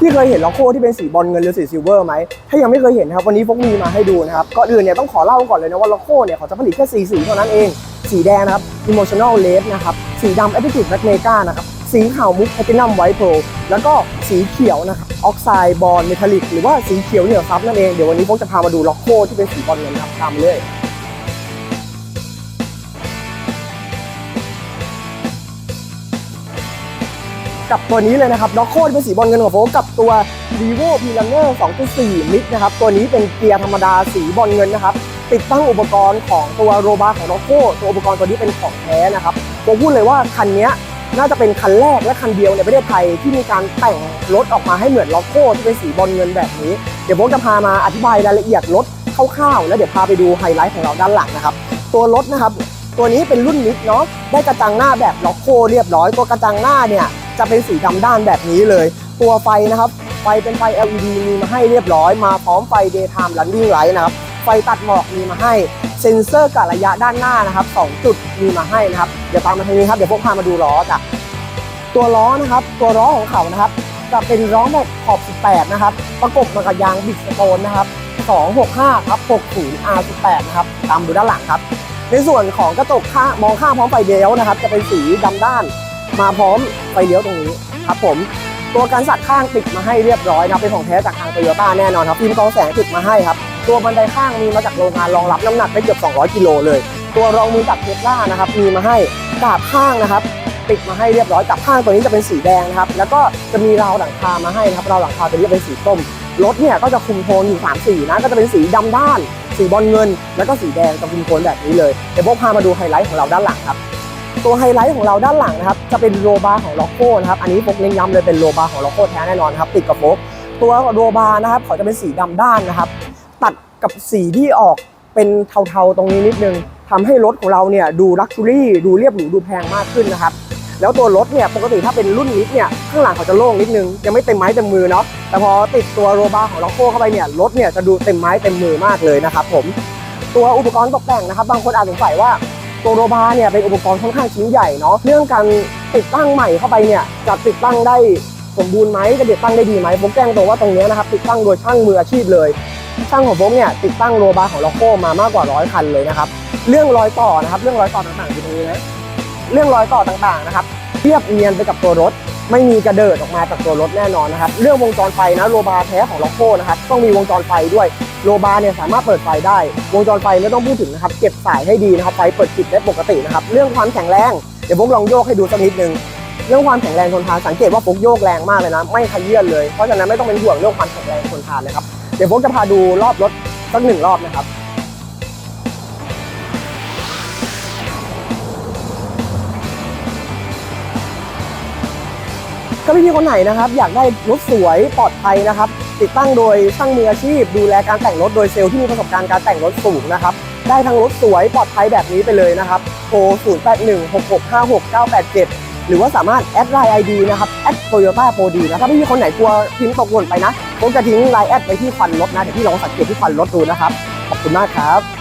พี่เคยเห็นล็อกโก้ที่เป็นสีบอลเงินหรือสีซิลเวอร์ไหมถ้ายังไม่เคยเห็นครับวันนี้พวกมีมาให้ดูนะครับก่อนอื่นเนี่ยต้องขอเล่าก่อนเลยนะว่าล็อกโก้เนี่ยเขาจะผลิตแค่สีสีเท่านั้นเอง สีแดงนะครับ emotional red นะครับสีดำ attitude magneca นะครับสีขาวมุก platinum white pearl แล้วก็สีเขียวนะครับ oxide bond metallic หรือว่าสีเขียวเหนียวซับนั่นเองเดี๋ยววันนี้พวกจะพามาดูล็อกโก้ที่เป็นสีบอลเงินครับตามเลย กับตัวนี้เลยนะครับด็อกโคที่เป็นสีบอลเงินของโฟกับตัว r e v o p l a n e r 2.4 มิกนะครับ ตัวนี้เป็นเกียร์ธรรมดาสีบอลเงินนะครับ ติดตั้งอุปกรณ์ของตัวโรบาของด็อกโคตัวอุปกรณ์ตัวนี้เป็นของแท้นะครับผมพูดเลยว่าคันนี้น่าจะเป็นคันแรกและคันเดียวในประเทศไทยที่มีการแต่งรถออกมาให้เหมือนล็อกโก้ที่เป็นสีบอลเงินแบบนี้ เดี๋ยวผมจะพามาอธิบายรายละเอียดรถคร่าวๆ แล้วเดี๋ยวพาไปดูไฮไลท์ของเราด้านหลังนะครับ ตัวรถนะครับ ตัวนี้เป็นรุ่นมิกเนาะได้กระจังหน้าแบบล็อกโคเรียบร้อยตัวกระจังหน้าเนี่ย จะเป็นสีดำด้านแบบนี้เลย ตัวไฟนะครับไฟเป็นไฟ LED มีมาให้เรียบร้อยมาพร้อมไฟ daytime running light นะครับไฟตัดหมอกมีมาให้เซ็นเซอร์กะระยะด้านหน้านะครับ2จุดมีมาให้นะครับเดี๋ยวตามมาทางนี้ครับเดี๋ยวพวกพามาดูล้อจ้ะตัวล้อนะครับ ตัวล้อของเขานะครับ จะเป็นล้อแบบขอบ 18 นะครับ ประกบมากับยางบิดสโตนนะครับ 265ครับ60 R18 นะครับตามดูด้านหลังครับ ในส่วนของกระจกข้างมองข้างพร้อมไฟเลี้ยวนะครับ จะเป็นสีดำด้าน มาพร้อมไฟเลี้ยวตรงนี้ครับผมตัวกันสัดข้างติดมาให้เรียบร้อยนะเป็นของแท้จากทางโตโยต้าแน่นอนครับฟิล์มกรองแสงติดมาให้ครับ ตัวบันไดข้างมีมาจากโรงงานรองรับน้ำหนักได้เกือบ 200 กิโลเลย ตัวรองมือจับเทสลานะครับมีมาให้กาบข้างนะครับ ติดมาให้เรียบร้อยกับข้างตัวนี้จะเป็นสีแดงนะครับแล้วก็จะมีราวหลังคามาให้นะครับราวหลังคาตัวนี้เป็นสีส้มรถเนี่ยก็จะคุมโทนอยู่3สีนะก็จะเป็นสีดำด้าน สีบอลเงิน แล้วก็สีแดงจะคุมโทนแบบนี้เลยเดี๋ยวพวกพามาดูไฮไลท์ของเราด้านหลังครับ ตัวไฮไลท์ของเราด้านหลังนะครับจะเป็นโรบาร์ของล็อกโก้นะครับอันนี้พวกเน้นย้ำเลยเป็นโรบาร์ของล็อกโก้แท้แน่นอนครับติดกับโฟกตัวโรบาร์นะครับเขาจะเป็นสีดำด้านนะครับ ตัดกับสีที่ออกเป็นเทาๆตรงนี้นิดนึงทำให้รถของเราเนี่ยดูลักชัวรี่ดูเรียบหรูดูแพงมากขึ้นนะครับแล้วตัวรถเนี่ยปกติถ้าเป็นรุ่นลิฟเนี่ยข้างหลังเขาจะโล่งนิดนึงยังไม่เต็มไม้เต็มมือเนาะแต่พอติดตัวโรบาร์ของล็อกโก้เข้าไปเนี่ยรถเนี่ยจะดูเต็มไม้เต็มมือมากเลยนะครับผมตัวอุปกรณ์ตกแต่งนะครับ บางคนอาจสงสัยว่า ตัวโรบาเนี่ยเป็นอุปกรณ์ค่อนข้างชิ้นใหญ่เนาะเรื่องการติดตั้งใหม่เข้าไปเนี่ยจะติดตั้งได้สมบูรณ์ไหมจะติดตั้งได้ดีไหมผมแจ้งตัวว่าตรงเนี้ยนะครับติดตั้งโดยช่างมืออาชีพเลยช่างของผมเนี่ยติดตั้งโรบาของล็อกโก้มามากกว่าร้อยคันเลยนะครับเรื่องรอยต่อนะครับเรื่องรอยต่อต่างๆอยู่ตรงนี้นะเรื่องรอยต่อต่างๆนะครับเรียบเนียนไปกับตัวรถ ไม่มีกระเดิดออกมาจากตัวรถแน่นอนนะครับเรื่องวงจรไฟนะโรบาร์แท้ของล็อกโก้นะครับต้องมีวงจรไฟด้วยโรบาร์เนี่ยสามารถเปิดไฟได้ วงจรไฟไม่ต้องพูดถึงนะครับเก็บสายให้ดีนะครับไฟเปิดปิดได้ปกตินะครับเรื่องความแข็งแรงเดี๋ยวผมลองโยกให้ดูสักนิดนึงเรื่องความแข็งแรงทนทานสังเกตว่าผมโยกแรงมากเลยนะไม่ขยื่นเลยเพราะฉะนั้นไม่ต้องเป็นห่วงเรื่องความแข็งแรงทนทานเลยครับเดี๋ยวผมจะพาดูรอบรถสักหนึ่งรอบนะครับ ถ้าพี่ๆคนไหนนะครับ อยากได้รถสวยปลอดภัยนะครับ ติดตั้งโดยช่างมืออาชีพ ดูแลการแต่งรถโดยเซลล์ที่มีประสบการณ์การแต่งรถสูงนะครับ ได้ทั้งรถสวยปลอดภัยแบบนี้ไปเลยนะครับโทร 0 8 1 6 6 5 6 9 8 7 หรือว่าสามารถแอดไลน์ไอดีนะครับแอดโตโยต้าโปรดีนะถ้าพี่ๆคนไหนกลัวทิ้งตกหล่นไปนะผมจะทิ้งไลน์แอดไปที่ควันรถนะเดี๋ยวพี่ลองสังเกตที่ควันรถดูนะครับขอบคุณมากครับ